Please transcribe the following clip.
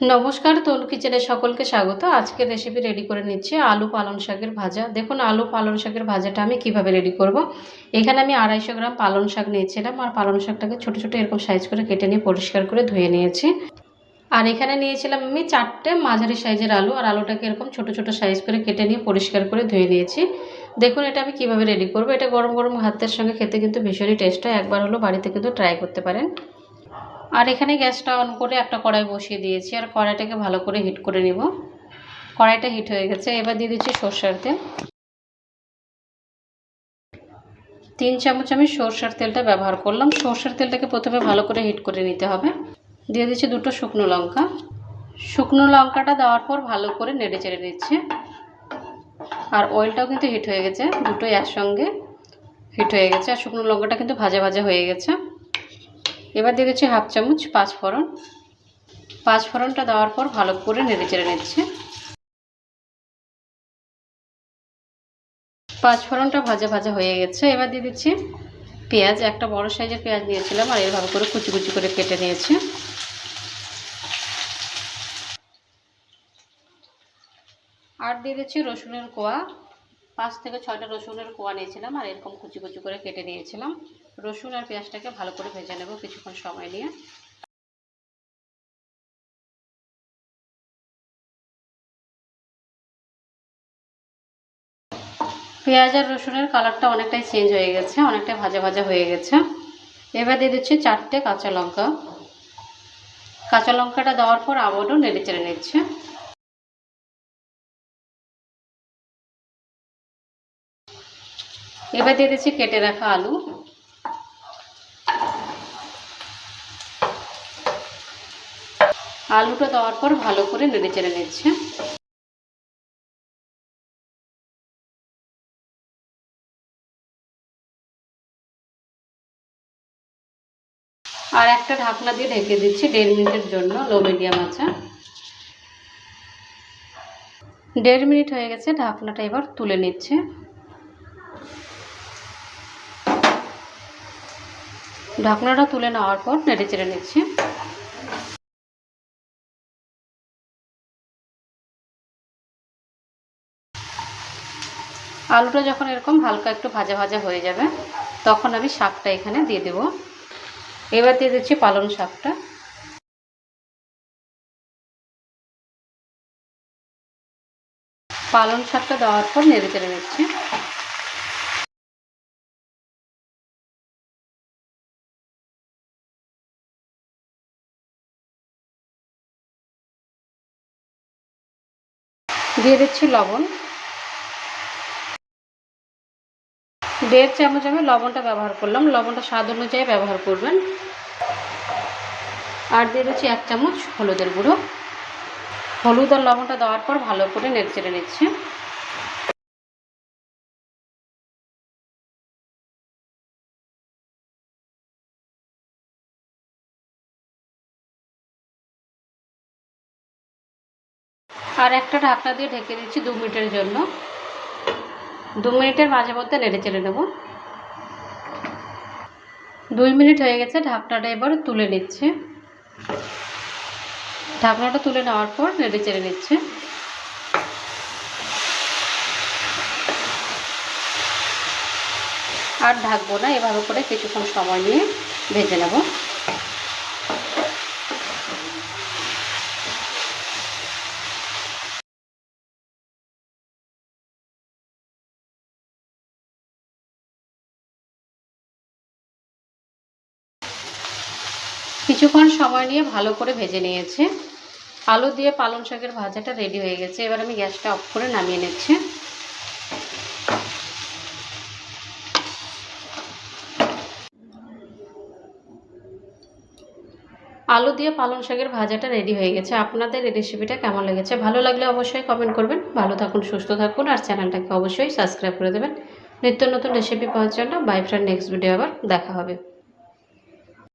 নমস্কার, তনু কিচেনে সকলকে স্বাগত। আজকের রেসিপি রেডি করে নিচ্ছি আলু পালং শাকের ভাজা। দেখুন, আলু পালং শাকের ভাজাটা আমি কীভাবে রেডি করব। এখানে আমি আড়াইশো গ্রাম পালং শাক নিয়েছিলাম আর পালং শাকটাকে ছোটো ছোটো এরকম সাইজ করে কেটে নিয়ে পরিষ্কার করে ধুয়ে নিয়েছি। আর এখানে নিয়েছিলাম আমি চারটে মাঝারি সাইজের আলু আর আলুটাকে এরকম ছোট ছোট সাইজ করে কেটে নিয়ে পরিষ্কার করে ধুয়ে নিয়েছি। দেখুন, এটা আমি কীভাবে রেডি করব? এটা গরম গরম ভাতের সঙ্গে খেতে কিন্তু ভীষণই টেস্ট হয়। একবার হলো বাড়িতে কিন্তু ট্রাই করতে পারেন। আর এখানে গ্যাসটা অন করে একটা কড়াই বসিয়ে দিয়েছি, আর কড়াইটাকে ভালো করে হিট করে নিব। কড়াইটা হিট হয়ে গেছে, এবার দিয়ে দিচ্ছি সর্ষার তেল। তিন চামচ আমি সর্ষার তেলটা ব্যবহার করলাম। সর্ষার তেলটাকে প্রথমে ভালো করে হিট করে নিতে হবে। দিয়ে দিচ্ছি দুটো শুকনো লঙ্কা। শুকনো লঙ্কাটা দেওয়ার পর ভালো করে নেড়ে চেড়ে নিচ্ছে। আর অয়েলটাও কিন্তু হিট হয়ে গেছে, দুটোই একসঙ্গে হিট হয়ে গেছে। আর শুকনো লঙ্কাটা কিন্তু ভাজা ভাজা হয়ে গেছে। এবার দিয়ে দিচ্ছি হাফ চামচ পাঁচ ফোড়ন। পাঁচ ফোড়নটা দেওয়ার পর ভালো করে নেড়ে চেড়ে নিচ্ছে। পাঁচ ফোড়নটা ভাজা ভাজা হয়ে গেছে। এবার দিয়ে দিচ্ছি পেঁয়াজ। একটা বড় সাইজের পেঁয়াজ নিয়েছিলাম আর এভাবে করে কুচি কুচি করে কেটে নিয়েছি। আর দিয়ে দিচ্ছি রসুনের কোয়া। পাঁচ থেকে ছয়টা রসুনের কোয়া নিয়েছিলাম আর এরকম কুচি কুচি করে কেটে নিয়েছিলাম। রসুন আর পেঁয়াজটাকে ভালো করে ভেজে নেব কিছুক্ষণ সময় নিয়ে। পেঁয়াজ আর রসুনের কালারটা অনেকটাই চেঞ্জ হয়ে গেছে অনেকটাই ভাজা ভাজা হয়ে গেছে। এবার দিয়ে দিচ্ছি চারটে কাঁচা লঙ্কা। কাঁচা লঙ্কাটা দেওয়ার পর আবারও নেড়ে চেড়ে নিচ্ছে। এবার দিয়ে দিচ্ছি কেটে রাখা আলু। আলুটা দেওয়ার পর ভালো করে নেড়ে চেড়ে নিচ্ছে। আর একটা ঢাকনা দিয়ে ঢেকে দিচ্ছি দেড় মিনিটের জন্য, লো মিডিয়াম আছে। দেড় মিনিট হয়ে গেছে, ঢাকনাটা এবার তুলে নিচ্ছে। ঢাকনাটা তুলে নেওয়ার পর নেড়ে চেড়ে নিচ্ছি। আলুটা যখন এরকম হালকা একটু ভাজা ভাজা হয়ে যাবে, তখন আমি শাকটা এখানে দিয়ে দেব। এবার দিয়ে দিচ্ছি পালং শাকটা। পালং শাকটা দেওয়ার পর নেড়ে চেড়ে নিচ্ছি। দিয়ে দিচ্ছি লবণ। দেড় চামচ আমি লবণটা ব্যবহার করলাম। লবণটা স্বাদ অনুযায়ী ব্যবহার করবেন। আর দিয়ে দিচ্ছি এক চামচ হলুদের গুঁড়ো। হলুদ আর লবণটা দেওয়ার পর ভালো করে নেড়ে চেড়ে নিচ্ছে। আর একটা ঢাকনা দিয়ে ঢেকে দিচ্ছি দু মিনিটের জন্য। দু মিনিটের মাঝে মধ্যে নেড়ে চেড়ে নেব। দুই মিনিট হয়ে গেছে, ঢাকনাটা এবার তুলে নিচ্ছে। ঢাকনাটা তুলে নেওয়ার পর নেড়ে চেড়ে নিচ্ছে। আর ঢাকবো না, এভাবে করে কিছুক্ষণ সময় নিয়ে ভেজে নেব। কিছুক্ষণ সময় নিয়ে ভালো করে ভেজে নিয়েছে। আলু দিয়ে পালং শাকের ভাজাটা রেডি হয়ে গেছে। এবার আমি গ্যাসটা অফ করে নামিয়ে নিচ্ছি। আলু দিয়ে পালং শাকের ভাজাটা রেডি হয়ে গেছে। আপনাদের এই রেসিপিটা কেমন লেগেছে? ভালো লাগলে অবশ্যই কমেন্ট করবেন। ভালো থাকুন, সুস্থ থাকুন আর চ্যানেলটাকে অবশ্যই সাবস্ক্রাইব করে দেবেন। নিত্য নতুন রেসিপি পাওয়ার জন্য বাই ফ্রেন্ড নেক্সট ভিডিও আবার দেখা হবে।